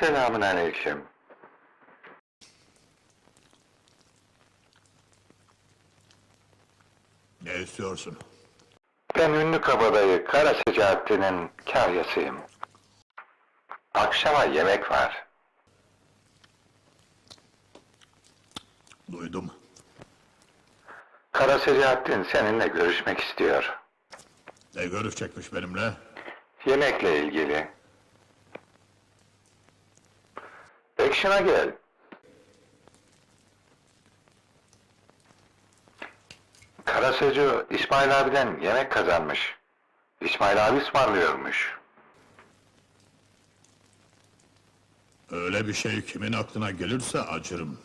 Selamun aleyküm. Ne istiyorsun? Ben ünlü kabadayı Kara Secahattin'in kahyasıyım. Akşama yemek var. Duydum. Kara Secahattin seninle görüşmek istiyor. Ne görüşecekmiş benimle? Yemekle ilgili. Action'a gel. Kara Secu, İsmail abiden yemek kazanmış. İsmail abi ısmarlıyormuş. Öyle bir şey kimin aklına gelirse acırım.